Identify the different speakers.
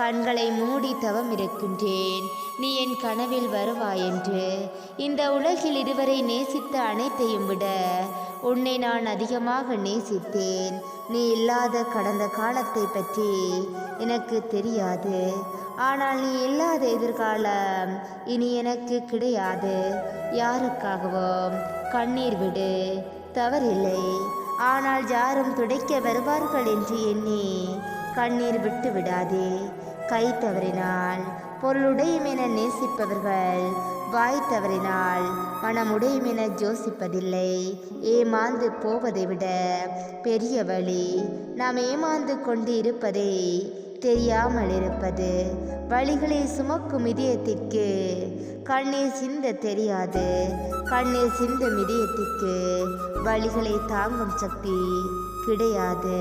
Speaker 1: கண்களை மூடி தவம் இருக்கின்றேன். நீ என் கனவில் வருவாயென்று இந்த உலகில் இதுவரை நேசித்த அனைத்தையும் விட உன்னை நான் அதிகமாக நேசித்தேன். நீ இல்லாத கடந்த காலத்தை பற்றி எனக்கு தெரியாது. ஆனால் நீ இல்லாத எதிர்காலம் இனி எனக்கு கிடையாது. யாருக்காகவும் கண்ணீர் விடு. தவறில்லை. ஆனால் யாரும் துடைக்க வருவார்கள் என்று எண்ணி கண்ணீர் விட்டு விடாதே. கை தவறினால் பொருளுடையுமென நேசிப்பவர்கள் வாய் தவறினால் மனமுடையும் ஜோசிப்பதில்லை. ஏமாந்து போவதை விட பெரிய வழி நாம் ஏமாந்து கொண்டு இருப்பதை தெரியாமல் இருப்பது. வழிகளை சுமக்கும் இதயத்திற்கு கண்ணீர் சிந்த தெரியாது. கண்ணீர் சிந்தும் இதயத்திற்கு வழிகளை தாங்கும் சக்தி கிடையாது.